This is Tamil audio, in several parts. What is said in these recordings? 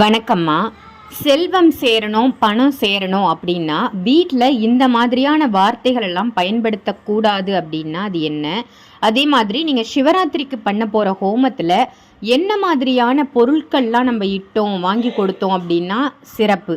வணக்கம்மா. செல்வம் சேரணும் பணம் சேரணும் அப்படின்னா வீட்டில் இந்த மாதிரியான வார்த்தைகள் எல்லாம் பயன்படுத்தக்கூடாது அப்படின்னா அது என்ன? அதே மாதிரி நீங்கள் சிவராத்திரிக்கு பண்ண போகிற ஹோமத்தில் என்ன மாதிரியான பொருட்கள்லாம் நம்ம இட்டோம் வாங்கி கொடுத்தோம் அப்படின்னா சிறப்பு.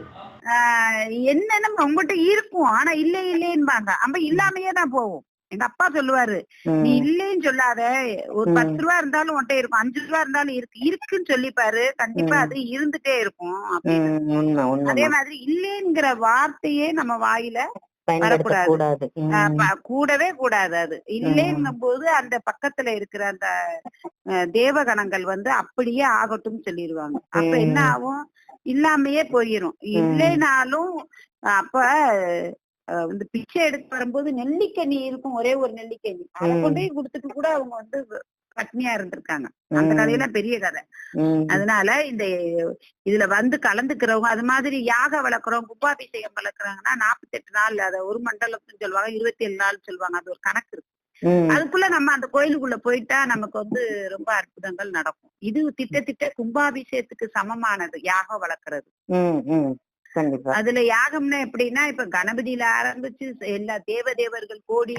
என்ன நம்ம உங்ககிட்ட இருக்கும். ஆனா இல்லைன்னு இல்லைன்பாங்க. நம்ம இல்லாமையே தான் போவோம். எங்க அப்பா சொல்லுவாரு நீ இல்லைன்னு சொல்லாத. ஒரு. பத்து ரூபா இருந்தாலும் உன்கிட்ட இருக்கும். அஞ்சு ரூபா இருந்தாலும் இருக்கு. இருக்குன்னு சொல்லிப்பாரு. கண்டிப்பா. அது இருந்துட்டே இருக்கும். அதே மாதிரி இல்லைங்கிற வார்த்தையே நம்ம வாயில பயன்படுத்த கூடாது. ஆஹ் ப- கூடவே கூடாது அது. இல்லைங்கும் போது அந்த பக்கத்துல இருக்கிற அந்த தேவகணங்கள் வந்து அப்படியே ஆகட்டும் சொல்லிடுவாங்க அப்ப. என்ன ஆகும்? இல்லாமையே போயிரும். இல்லைனாலும் அப்ப இந்த பிச்சை எடுத்து வரும்போது நெல்லிக்கனி இருக்கும் ஒரே ஒரு நெல்லிக்கனி அதை. கொண்டு போய் கொடுத்துட்டு கூட அவங்க வந்து பட்னியா இருந்திருக்காங்க அந்த. கதையெல்லாம் பெரிய கதை. அதனால இந்த இதுல வந்து கலந்துக்கிறவங்க அது மாதிரி யாக வளர்க்குறவங்க கும்பாபிஷேகம் வளர்க்குறாங்கன்னா நாற்பத்தெட்டு நாள் அத ஒரு மண்டலம்னு சொல்லுவாங்க இருபத்தி ஏழு நாள் சொல்லுவாங்க அது ஒரு கணக்கு இருக்கு. அதுக்குள்ள நம்ம அந்த கோயிலுக்குள்ள போயிட்டா நமக்கு வந்து ரொம்ப அற்புதங்கள் நடக்கும் இது திட்டத்திட்ட கும்பாபிஷேகத்துக்கு சமமானது யாகம் வளர்க்கறது அதுல யாகம்னா எப்படின்னா இப்ப கணபதியில ஆரம்பிச்சு எல்லா தேவ தேவர்கள் கோடி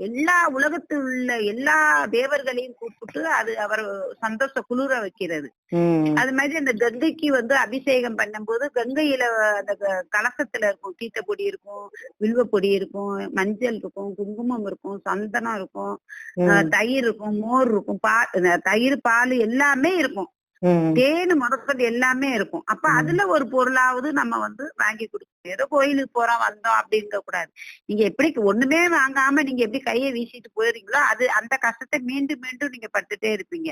எல்லா உலகத்தில் உள்ள எல்லா தேவர்களையும் கூப்பிட்டு அது அவர் சந்தோஷ குளிர வைக்கிறது. அது மாதிரி அந்த கங்கைக்கு வந்து அபிஷேகம் பண்ணும்போது கங்கையில அந்த கலசத்துல இருக்கும் தீட்ட பொடி இருக்கும் வில்வ பொடி இருக்கும் மஞ்சள் இருக்கும் குங்குமம் இருக்கும் சந்தனம் இருக்கும் தயிர் இருக்கும் மோர் இருக்கும் பா தயிர் பால் எல்லாமே இருக்கும். தேனு முதற்கொண்டு எல்லாமே இருக்கும். அப்ப. அதுல ஒரு பொருளாவது நம்ம வந்து வாங்கி கொடுக்கணும். ஏதோ கோயிலுக்கு போறோம் வந்தோம் அப்படிங்க கூடாது. நீங்க எப்படி ஒண்ணுமே வாங்காம நீங்க எப்படி கையை வீசிட்டு போயிருங்களோ அது அந்த கஷ்டத்தை மீண்டும் மீண்டும் நீங்க பட்டுட்டே இருப்பீங்க.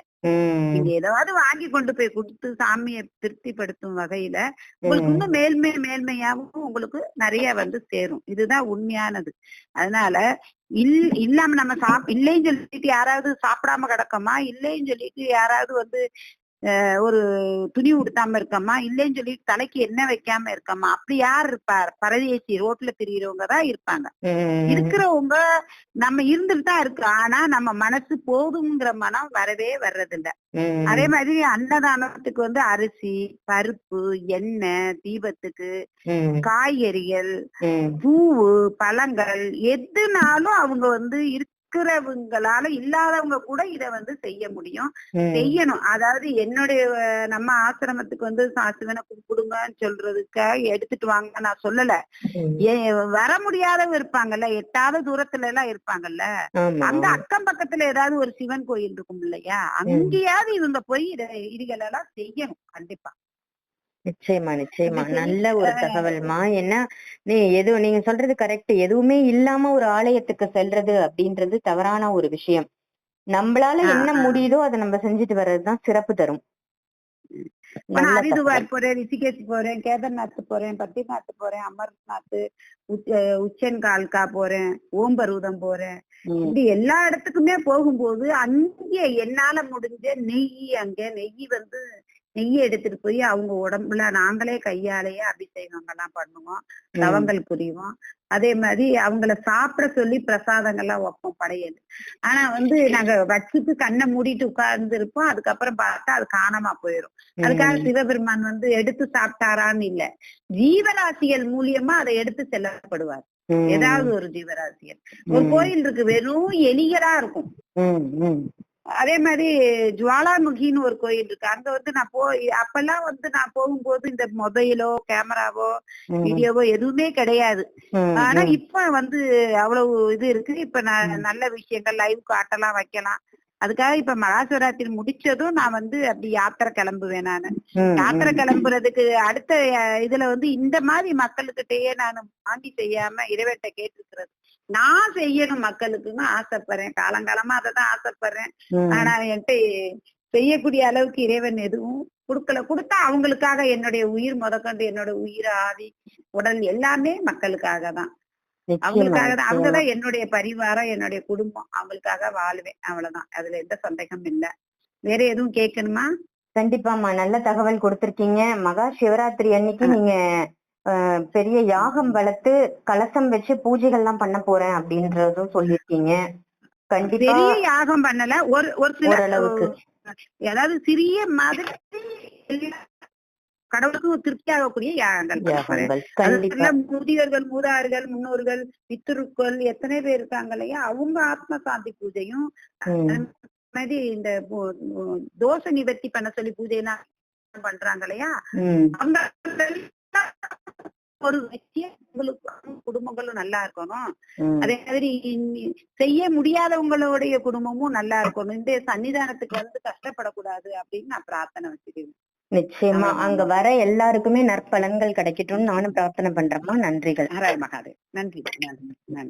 நீங்க ஏதாவது வாங்கி கொண்டு போய் கொடுத்து சாமியை திருப்திப்படுத்தும் வகையில உங்களுக்கு. இன்னும் மேல்மை மேல்மையாவும் உங்களுக்கு நிறைய வந்து சேரும். இதுதான் உண்மையானது. அதனால இல் இல்லாம நம்ம சாப் இல்லைன்னு சொல்லிட்டு யாராவது சாப்பிடாம கிடக்கமா? இல்லைன்னு சொல்லிட்டு யாராவது வந்து ஒரு துணி உடுத்தாம இருக்கமா இல்லைன்னு சொல்லிட்டு தலைக்கு எண்ணெய் வைக்காம இருக்கமா அப்படி யார் இருப்பார் பரதேசி ரோட்ல திரியிறவங்க தான் இருப்பாங்க. இருக்கிறவங்க நம்ம இருந்துட்டு தான் இருக்கு ஆனா நம்ம மனசு போதுங்கிற மனம் வரவே வர்றதில்ல. அதே மாதிரி அன்னதானத்துக்கு வந்து அரிசி பருப்பு எண்ணெய் தீபத்துக்கு. காய்கறிகள். பூவு பழங்கள் எதுனாலும் அவங்க வந்து இருக்கிறவங்களால இல்லாதவங்க கூட இத வந்து செய்ய முடியும். செய்யணும். அதாவது என்னுடைய நம்ம ஆசிரமத்துக்கு வந்து சிவனை கும்பிடுங்கன்னு சொல்றதுக்காக எடுத்துட்டு வாங்க நான் சொல்லல. வர முடியாதவங்க இருப்பாங்கல்ல. எட்டாத தூரத்துல எல்லாம் இருப்பாங்கல்ல. அந்த அக்கம் பக்கத்துல ஏதாவது ஒரு சிவன் கோயில் இருக்கும் இல்லையா? அங்கேயாவது இவங்க போய் இத இதுகளெல்லாம் செய்யணும். கண்டிப்பா. நிச்சயமா நிச்சயமா. நல்ல ஒரு தகவல்மா என்ன நீ எது நீங்க சொல்றது கரெக்ட் எதுவுமே இல்லாம ஒரு ஆலயத்துக்கு செல்றது அப்படின்றது தவறான ஒரு விஷயம் நம்மளால என்ன. முடியுதோ அதை நம்ம செஞ்சுட்டு வர்றதுதான் சிறப்பு தரும் ஹரிதுவார். போறேன் ரிஷிகேஷ் போறேன் கேதார்நாத் போறேன் பத்ரிநாத் போறேன் அமர்நாத் உச்ச- உச்சன் கால்கா போறேன் ஓம்பருதம் போறேன். இப்படி எல்லா இடத்துக்குமே போகும்போது அங்கே என்னால முடிஞ்ச நெய் அங்க நெய் வந்து நெய்யை எடுத்துட்டு போய் அவங்க உடம்புல நாங்களே கையாலேயே அபிஷேகங்கள்லாம் பண்ணுவோம். ம். தவங்கள் புரிவோம். அதே மாதிரி அவங்கள சாப்பிட சொல்லி பிரசாதங்கள்லாம் வைப்போம் படையல். ஆனா வந்து நாங்க வச்சுட்டு கண்ணை மூடிட்டு உட்கார்ந்து இருப்போம். அதுக்கப்புறம் பார்த்தா அது காணாம போயிடும் அதுக்காக. சிவபெருமான் வந்து எடுத்து சாப்பிட்டாரான்னு இல்ல. ஜீவராசிகள் மூலியமா அதை எடுத்து செல்லப்படுவார். ஏதாவது ஒரு ஜீவராசிகள். ஒரு. கோயில் இருக்கு. வெறும் எலிகளா இருக்கும். அதே மாதிரி ஜுவாலாமுகின்னு ஒரு கோயில் இருக்கு அங்க வந்து நான் போய் அப்பெல்லாம் வந்து நான் போகும்போது இந்த மொபைலோ கேமராவோ. வீடியோவோ எதுவுமே கிடையாது. ஆனா. இப்ப வந்து அவ்வளவு இது இருக்கு இப்ப நான் நல்ல விஷயங்கள் லைவ் காட்டலாம் வைக்கலாம் அதுக்காக இப்ப மகாசிவராத்திரி முடிச்சதும் நான் வந்து அப்படி யாத்திரை கிளம்புவேன் நானு. யாத்திரை. கிளம்புறதுக்கு அடுத்த இதுல வந்து இந்த மாதிரி மக்களுக்கிட்டயே நான் வாங்கி செய்யாம இறைவட்ட கேட்டிருக்கிறது நான் செய்யணும் மக்களுக்குன்னு ஆசைப்படுறேன். காலங்காலமா அதை தான் ஆசைப்படுறேன். ஆனா என்கிட்ட செய்யக்கூடிய அளவுக்கு இறைவன் எதுவும் கொடுக்கல. கொடுத்தா அவங்களுக்காக என்னுடைய உயிர் முதற்கொண்டு என்னோட உயிர் ஆவி உடல் எல்லாமே மக்களுக்காக தான். அவங்களுக்காக தான். அவங்கதான் என்னுடைய பரிவாரம் என்னுடைய குடும்பம். அவங்களுக்காக வாழுவேன். அவ்வளவுதான். அதுல எந்த சந்தேகமும் இல்ல. வேற எதுவும் கேட்கணுமா? கண்டிப்பாமா நல்ல தகவல் கொடுத்திருக்கீங்க. மகா சிவராத்திரி அன்னைக்கு. நீங்க பெரிய யாகம் வளர்த்து கலசம் வச்சு பூஜைகள்லாம் பண்ண போறேன் அப்படின்றதும் சொல்லியிருக்கீங்க. கண்டிப்பா பெரிய யாகம் பண்ணல. ஒரு ஒரு சில ஓரளவுக்கு. அதாவது சிறிய மாதிரி கடவுளுக்கும் திருப்தி ஆகக்கூடிய யாகங்கள் முதியோர்கள் மூதார்கள் முன்னோர்கள் பித்ருக்கள் எத்தனை பேர் இருக்காங்க இல்லையா? அவங்க ஆத்ம சாந்தி பூஜையும் மாதிரி இந்த தோஷ நிவர்த்தி பண்ண சொல்லி பூஜை எல்லாம் பண்றாங்க இல்லையா? அவங்க ஒரு வெற்றியா உங்களுக்கும் குடும்பங்களும் நல்லா இருக்கணும். அதே மாதிரி செய்ய முடியாதவங்களுடைய குடும்பமும் நல்லா இருக்கணும். இந்த சன்னிதானத்துக்கு வந்து கஷ்டப்படக்கூடாது அப்படின்னு நான் பிரார்த்தனை வச்சுக்குவேன் நிச்சயமா. அங்க வர எல்லாருக்குமே நற்பலன்கள் கிடைக்கட்டும்னு நானும் பிரார்த்தனை பண்றேம்மா. நன்றிகள். நன்றி. நன்றி. நன்றி.